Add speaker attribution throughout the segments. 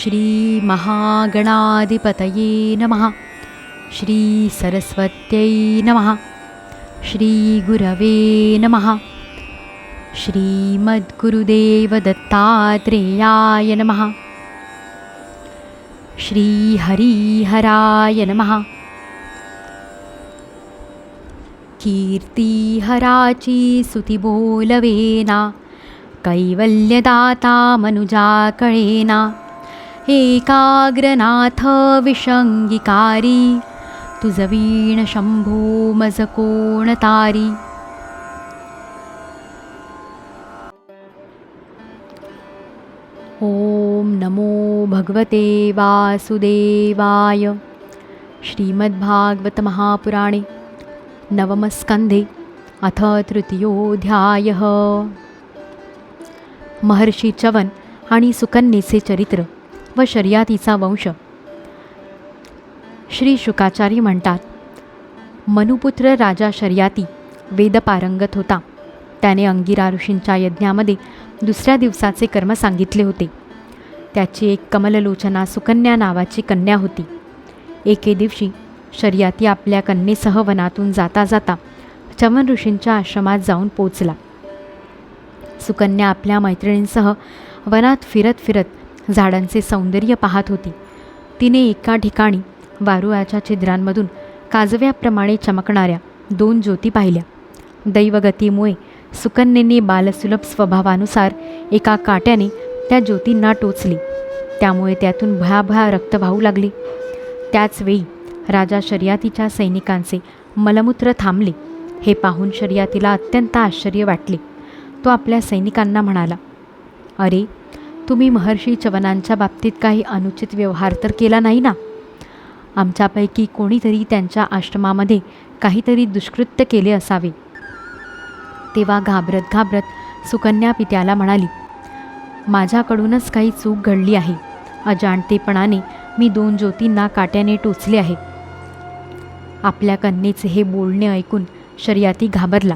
Speaker 1: श्रीमहागणाधिपतये नमः। श्रीसरस्वत्यै नमः। श्रीगुरवे नमः। श्रीमद्गुरुदेवदत्तात्रेयाय नमः। श्रीहरिहराय नमः। कीर्तिहराची सुती बोलवेना कैवल्यदाता मनुजा कळेना एकाग्रनाथ विषंगिकारी तुझवीण शंभो मज कोण तारी ॐ नमो भगवते वासुदेवाय। श्रीमद्भागवतमहापुराणे नवमस्कन्धे अथ तृतीयोऽध्यायः। महर्षी चवन आणि सुकन्येचे चरित्र। व शर्यातीचा वंश. श्री शुकाचारी म्हणतात मनुपुत्र राजा शर्याती वेदपारंगत होता. त्याने अंगिरा ऋषींच्या यज्ञामध्ये दुसऱ्या दिवसाचे कर्म सांगितले होते. त्याची एक कमललोचना सुकन्या नावाची कन्या होती. एके दिवशी शर्याती आपल्या कन्येसह वनातून जाता जाता चमन ऋषींच्या आश्रमात जाऊन पोचला. सुकन्या आपल्या मैत्रिणींसह वनात फिरत फिरत झाडांचे सौंदर्य पाहत होती. तिने एका ठिकाणी वारुळाच्या छिद्रांमधून काजव्याप्रमाणे चमकणाऱ्या दोन ज्योती पाहिल्या. दैवगतीमुळे सुकन्येने बालसुलभ स्वभावानुसार एका काट्याने त्या ज्योतींना टोचली. त्यामुळे त्यातून भयाभया रक्त वाहू लागले. त्याचवेळी राजा शर्यातीच्या सैनिकांचे मलमूत्र थांबले. हे पाहून शर्यातीला अत्यंत आश्चर्य वाटले. तो आपल्या सैनिकांना म्हणाला अरे तुम्ही महर्षी चवनांच्या बाबतीत काही अनुचित व्यवहार तर केला नाही ना? आमच्यापैकी कोणीतरी त्यांच्या आश्रमामध्ये काहीतरी दुष्कृत्य केले असावे. तेव्हा घाबरत घाबरत सुकन्या पित्याला म्हणाली माझ्याकडूनच काही चूक घडली आहे. अजाणतेपणाने मी दोन ज्योतींना काट्याने टोचले आहे. आपल्या कन्येचे हे बोलणे ऐकून शर्याती घाबरला.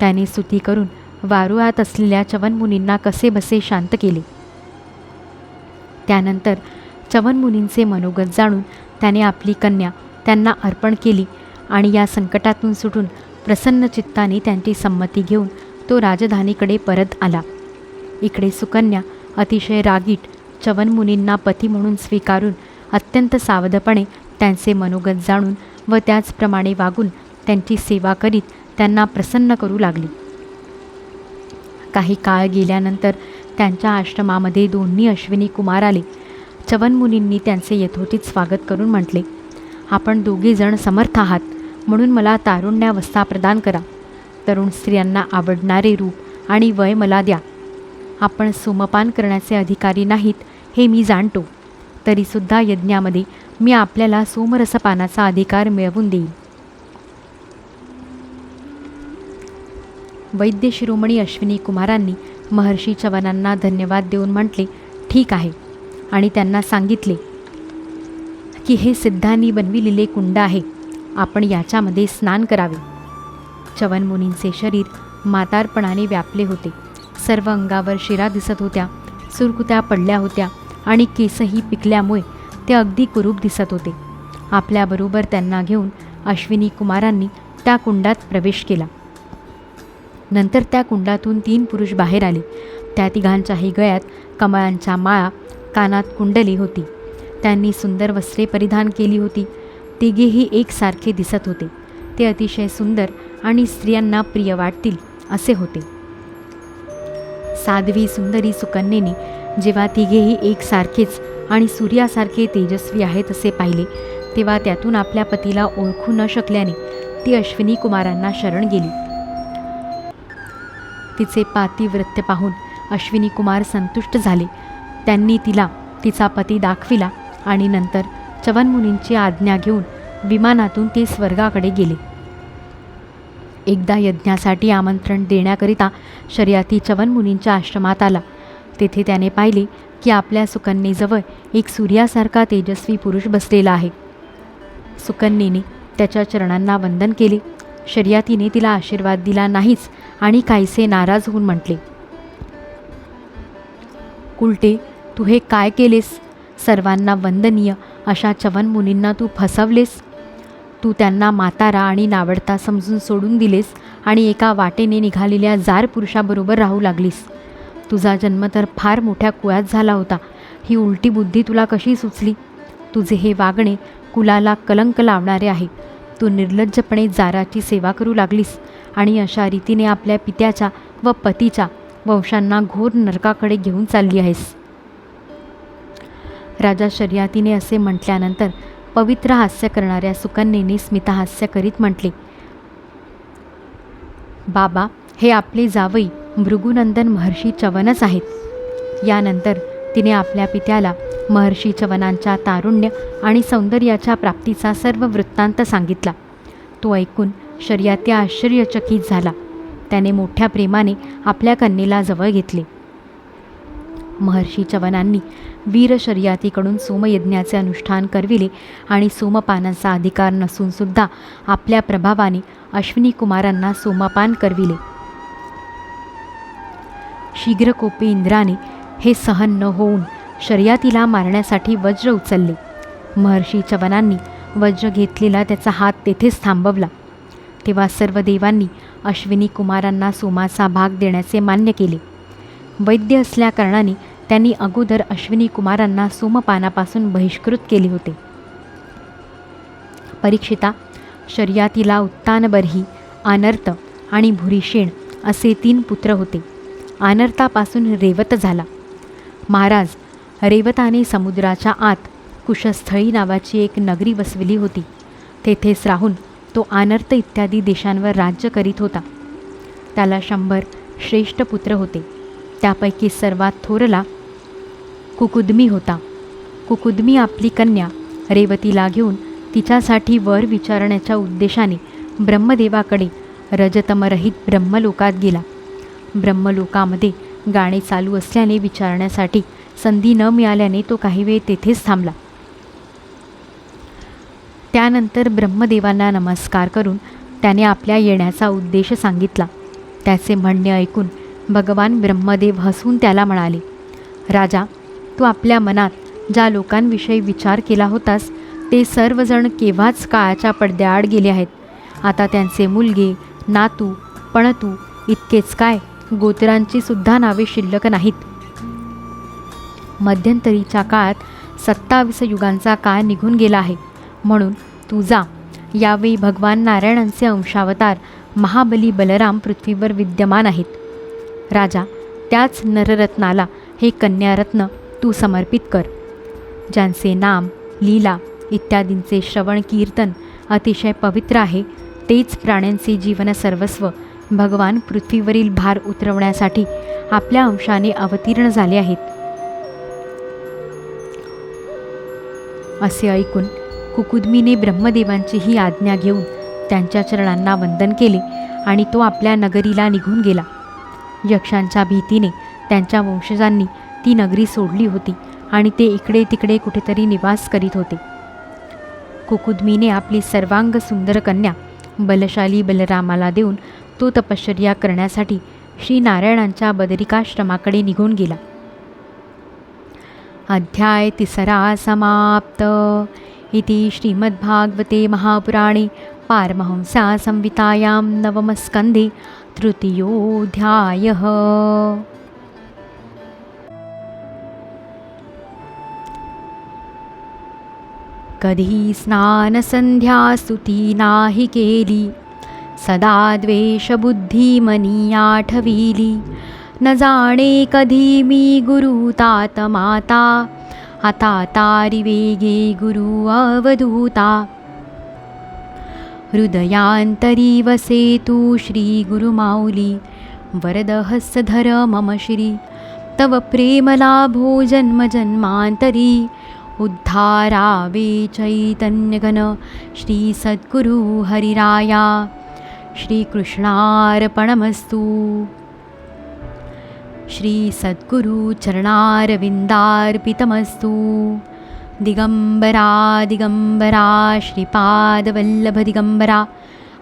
Speaker 1: त्याने स्तुती करून वारुळात असलेल्या चवनमुनींना कसे बसे शांत केले. त्यानंतर चवनमुनींचे मनोगत जाणून त्याने आपली कन्या त्यांना अर्पण केली आणि या संकटातून सुटून प्रसन्न चित्ताने त्यांची संमती घेऊन तो राजधानीकडे परत आला. इकडे सुकन्या अतिशय रागीट चवनमुनींना पती म्हणून स्वीकारून अत्यंत सावधपणे त्यांचे मनोगत जाणून व त्याचप्रमाणे वागून त्यांची सेवा करीत त्यांना प्रसन्न करू लागली. काही काळ गेल्यानंतर त्यांच्या आश्रमामध्ये दोन्ही अश्विनी कुमार आले. चवनमुनींनी त्यांचे यथोचित स्वागत करून म्हटले आपण दोघेजण समर्थ आहात म्हणून मला तारुण्यावस्था प्रदान करा. तरुण स्त्रियांना आवडणारे रूप आणि वय मला द्या. आपण सोमपान करण्याचे अधिकारी नाहीत हे मी जाणतो. तरीसुद्धा यज्ञामध्ये मी आपल्याला सोमरसपानाचा अधिकार मिळवून देईन. वैद्य शिरोमणी अश्विनी कुमारांनी महर्षी चवनांना धन्यवाद देऊन म्हटले ठीक आहे. आणि त्यांना सांगितले की हे सिद्धांनी बनविलेले कुंड आहे आपण याच्यामध्ये स्नान करावे. चवन मुनींचे शरीर मातारपणाने व्यापले होते. सर्व अंगावर शिरा दिसत होत्या सुरकुत्या पडल्या होत्या आणि केसही पिकल्यामुळे ते अगदी कुरूप दिसत होते. आपल्याबरोबर त्यांना घेऊन अश्विनी कुमारांनी त्या कुंडात प्रवेश केला. नंतर त्या कुंडातून तीन पुरुष बाहेर आले. त्या तिघांच्याही गळ्यात कमळांच्या माळा कानात कुंडली होती. त्यांनी सुंदर वस्त्रे परिधान केली होती. तिघेही एकसारखे दिसत होते. ते अतिशय सुंदर आणि स्त्रियांना प्रिय वाटतील असे होते. साध्वी सुंदरी सुकन्येने जेव्हा तिघेही एकसारखेच आणि सूर्यासारखे तेजस्वी आहेत असे पाहिले तेव्हा त्यातून आपल्या पतीला ओळखू न शकल्याने ती अश्विनी कुमारांना शरण गेली. तिचे पातिव्रत्य पाहून अश्विनी कुमार संतुष्ट झाले. त्यांनी तिला तिचा पती दाखविला आणि नंतर चवनमुनींची आज्ञा घेऊन विमानातून ते स्वर्गाकडे गेले. एकदा यज्ञासाठी आमंत्रण देण्याकरिता शर्याती चवनमुनींच्या आश्रमात आला. तेथे त्याने पाहिले की आपल्या सुकन्येजवळ एक सूर्यासारखा तेजस्वी पुरुष बसलेला आहे. सुकन्येने त्याच्या चरणांना वंदन केले. शर्यातीने तिला आशीर्वाद दिला नाहीच आणि काहीसे नाराज होऊन म्हटले उलटे तू हे काय केलेस? सर्वांना वंदनीय अशा चवन मुनींना तू फसवलेस? तू त्यांना मातारा आणि नावडता समजून सोडून दिलेस आणि एका वाटेने निघालेल्या जार पुरुषाबरोबर राहू लागलीस? तुझा जन्म तर फार मोठ्या कुळात झाला होता. ही उलटी बुद्धी तुला कशी सुचली? तुझे हे वागणे कुलाला कलंक लावणारे आहे. तू निर्लज्जपणे जाराची सेवा करू लागलीस आणि अशा रीतीने आपल्या पित्याच्या व पतीच्या वंशांना घोर नरकाकडे घेऊन चालली आहेस. राजा शर्यातीने असे म्हटल्यानंतर पवित्र हास्य करणाऱ्या सुकन्येने स्मितहास्य करीत म्हटले बाबा हे आपले जावई भृगुनंदन महर्षी चवनच आहेत. यानंतर तिने आपल्या पित्याला महर्षी चवनांच्या तारुण्य आणि सौंदर्याच्या प्राप्तीचा सर्व वृत्तांत सांगितला. तो ऐकून शर्याती आश्चर्यचकित झाला. त्याने मोठ्या प्रेमाने आपल्या कन्येला जवळ घेतले. महर्षी चवनांनी वीर शर्यातीकडून सोमयज्ञाचे अनुष्ठान करविले आणि सोमपानांचा अधिकार नसूनसुद्धा आपल्या प्रभावाने अश्विनी कुमारांना सोमपान करविले. शीघ्रकोपी इंद्राने हे सहन न होऊन शर्यातीला मारण्यासाठी वज्र उचलले. महर्षी चवनांनी वज्र घेतलेला त्याचा हात तेथेच थांबवला. तेव्हा सर्व देवांनी अश्विनी कुमारांना सोमाचा भाग देण्याचे मान्य केले. वैद्य असल्याकारणाने त्यांनी अगोदर अश्विनी कुमारांना सोमपानापासून बहिष्कृत केले होते. परीक्षिता शर्यातीला उत्तानबर्ही आनर्त आणि भुरीशेण असे तीन पुत्र होते. आनर्तापासून रेवत झाला. महाराज रेवताने समुद्राच्या आत कुशस्थळी नावाची एक नगरी वसविली होती. तेथेच राहून तो आनर्त इत्यादी देशांवर राज्य करीत होता. त्याला शंभर श्रेष्ठ पुत्र होते. त्यापैकी सर्वात थोरला कुकुदमी होता. कुकुदमी आपली कन्या रेवतीला घेऊन तिच्यासाठी वर विचारण्याच्या उद्देशाने ब्रह्मदेवाकडे रजतमरहित ब्रह्मलोकात गेला. ब्रह्मलोकामध्ये गाणे चालू असल्याने विचारण्यासाठी संधी न मिळाल्याने तो काही वेळ तेथेच थांबला. त्यानंतर ब्रह्मदेवांना नमस्कार करून त्याने आपल्या येण्याचा उद्देश सांगितला. त्याचे म्हणणे ऐकून भगवान ब्रह्मदेव हसून त्याला म्हणाले राजा तू आपल्या मनात ज्या लोकांविषयी विचार केला होतास ते सर्वजण केव्हाच काळाच्या पडद्याआड गेले आहेत. आता त्यांचे मुलगे नातू पणतू इतकेच काय? गोत्रांची सुद्धा नावे शिल्लक नाहीत. मध्यंतरीच्या काळात सत्तावीस युगांचा काळ निघून गेला आहे. म्हणून तुझा यावेळी भगवान नारायणांचे अंशावतार महाबली बलराम पृथ्वीवर विद्यमान आहेत. राजा त्याच नररत्नाला हे कन्यारत्न तू समर्पित कर. ज्यांचे नाम लीला इत्यादींचे श्रवण कीर्तन अतिशय पवित्र आहे तेच प्राण्यांचे जीवन सर्वस्व भगवान पृथ्वीवरील भार उतरवण्यासाठी आपल्या अंशाने अवतीर्ण झाले आहेत. असे ऐकून कुकुद्मीने ब्रह्मदेवांची ही आज्ञा घेऊन त्यांच्या चरणांना वंदन केले आणि तो आपल्या नगरीला निघून गेला. यक्षांच्या भीतीने त्यांच्या वंशजांनी ती नगरी सोडली होती आणि ते इकडे तिकडे कुठेतरी निवास करीत होते. कुकुद्मीने आपली सर्वांग सुंदर कन्या बलशाली बलरामाला देऊन तो तपश्चर्या करण्यासाठी श्री नारायणांच्या बदरिकाश्रमाकडे निघून गेला. अध्याय तिसरा समाप्त. इति श्रीमद्भागवते महापुराणे पारमहंसा संहितायां नवमस्कन्धे तृतीयोऽध्यायः. कधी स्नानसंध्यास्तुती नाही केली सदा द्वेषबुद्धी मनी आठविली न जाणे कधी मी गुरु तात माता। आता तारी वेगे गुरु अवधूता। हृदयांतरी वसे तू श्री गुरुमाऊली वरदहस्तधर मम श्री। तव प्रेमलाभो जन्मजन्मान्तरी। उद्धारावे चैतन्यगन श्री सद्गुरु हरिराया। श्रीकृष्णार्पणमस्तु। श्रीसद्गुरुचरणारविन्दार्पितमस्तु दिगम्बरा दिगम्बरा श्रीपादवल्लभदिगम्बरा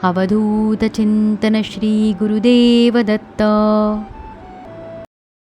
Speaker 1: अवधूतचिन्तनश्रीगुरुदेवदत्त